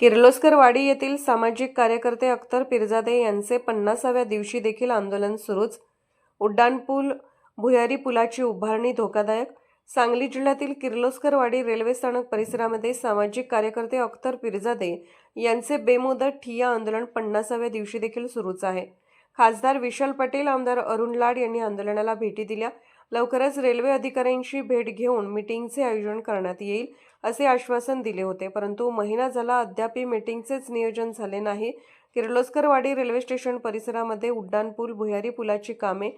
किर्लोस्करवाडी येथील सामाजिक कार्यकर्ते अख्तर पिरजादे यांचे पन्नासाव्या दिवशी देखील आंदोलन सुरूच. उड्डाणपूल भुयारी पुलाची उभारणी धोकादायक. सांगली जिल्ह्यातील किर्लोस्करवाडी रेल्वे स्थानक परिसरामध्ये सामाजिक कार्यकर्ते अख्तर पिरजादे यांचे बेमुदत ठिय्या आंदोलन पन्नासाव्या दिवशी देखील सुरूच आहे. खासदार विशाल पटेल आमदार अरुण लाड यांनी आंदोलनाला भेटी दिल्या. लवकरच रेल्वे अधिकाऱ्यांशी भेट घेऊन मीटिंगचे आयोजन करण्यात येईल असे आश्वासन दिले होते. परंतु महिना झाला अद्यापही मिटिंगचेच नियोजन झाले नाही. किर्लोस्करवाडी रेल्वे स्टेशन परिसरामध्ये उड्डाणपूल भुयारी पुलाची कामे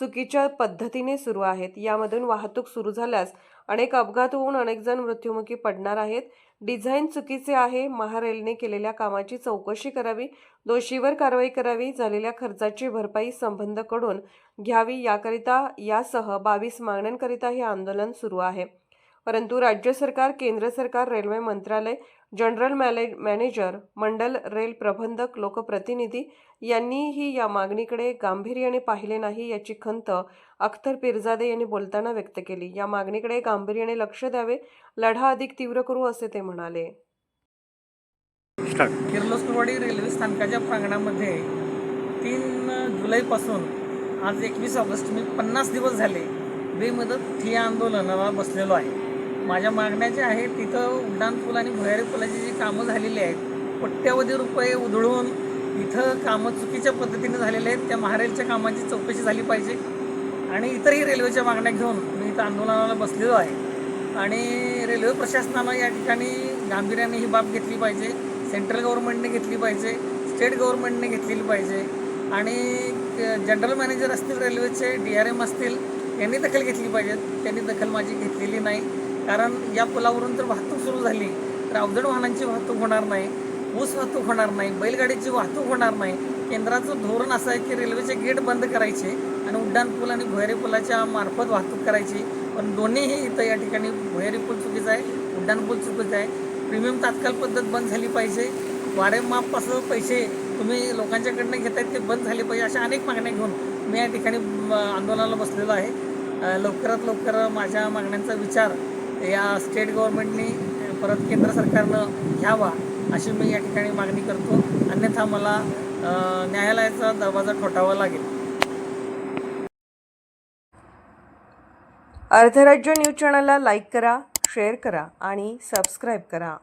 चुकीच्या पद्धतीने सुरू आहेत. यामधून वाहतूक सुरू झाल्यास अनेक अपघात होऊन अनेक जण मृत्युमुखी पडणार आहेत. डिझाईन चुकीचे आहे. महारेलने केलेल्या कामाची चौकशी करावी. दोषीवर कारवाई करावी. झालेल्या खर्चाची भरपाई संबंधकडून घ्यावी. याकरिता यासह बावीस मागण्यांकरिता हे आंदोलन सुरू आहे. परंतु राज्य सरकार केंद्र सरकार रेल्वे मंत्रालय जनरल मॅले मॅनेजर मंडल रेल प्रबंधक लोकप्रतिनिधी यांनीही या मागणीकडे गांभीर्याने पाहिले नाही याची खंत अख्तर पिरजादे यांनी बोलताना व्यक्त केली. या मागणीकडे गांभीर्याने लक्ष द्यावे लढा अधिक तीव्र करू असे ते म्हणाले. किर्लोस्करवाडी रेल्वे स्थानकाच्या प्रांगणामध्ये तीन जुलैपासून आज एकवीस ऑगस्ट मी पन्नास दिवस झाले बेमुदत ठिय्या आंदोलनाला बसलेलो आहे. माझ्या मागण्या ज्या आहेत तिथं उड्डाण पूल आणि भुयारी पुलाची जी कामं झालेली आहेत कोट्यावधी रुपये उधळून इथं कामं चुकीच्या पद्धतीने झालेले आहेत. त्या महारेलच्या कामाची चौकशी झाली पाहिजे. आणि इतरही रेल्वेच्या मागण्या घेऊन मी इथं आंदोलनाला बसलेलो आहे. आणि रेल्वे प्रशासनानं या ठिकाणी गांभीर्याने ही बाब घेतली पाहिजे. सेंट्रल गव्हर्नमेंटने घेतली पाहिजे. स्टेट गव्हर्नमेंटने घेतलेली पाहिजे. आणि जनरल मॅनेजर असतील रेल्वेचे डी आर एम असतील यांनी दखल घेतली पाहिजे. त्यांनी दखल माझी घेतलेली नाही. कारण या पुलावरून जर वाहतूक सुरू झाली तर अवजड वाहनांची वाहतूक होणार नाही ऊस वाहतूक होणार नाही बैलगाडीची वाहतूक होणार नाही. केंद्राचं धोरण असं आहे की रेल्वेचे गेट बंद करायचे आणि उड्डाण पूल आणि भुयारी पुलाच्या मार्फत वाहतूक करायची. पण दोन्हीही इथं या ठिकाणी भुयारी पूल चुकीचं आहे उड्डाण पूल चुकीचं आहे. प्रीमियम तात्काळ पद्धत बंद झाली पाहिजे. वाडेमापासून पैसे तुम्ही लोकांच्याकडनं आहेत ते बंद झाले पाहिजे अशा अनेक मागण्या घेऊन मी या ठिकाणी आंदोलनाला बसलेलो आहे. लवकरात लवकर माझ्या मागण्यांचा विचार या स्टेट गव्हर्नमेंटनी परत केंद्र सरकारनं घ्यावा अशी मी या ठिकाणी मागणी करतो. अन्यथा मला न्यायालयाचा दरवाजा ठोठावा लागेल. अर्धराज्य न्यूज चॅनलला लाईक करा शेअर करा आणि सबस्क्राईब करा.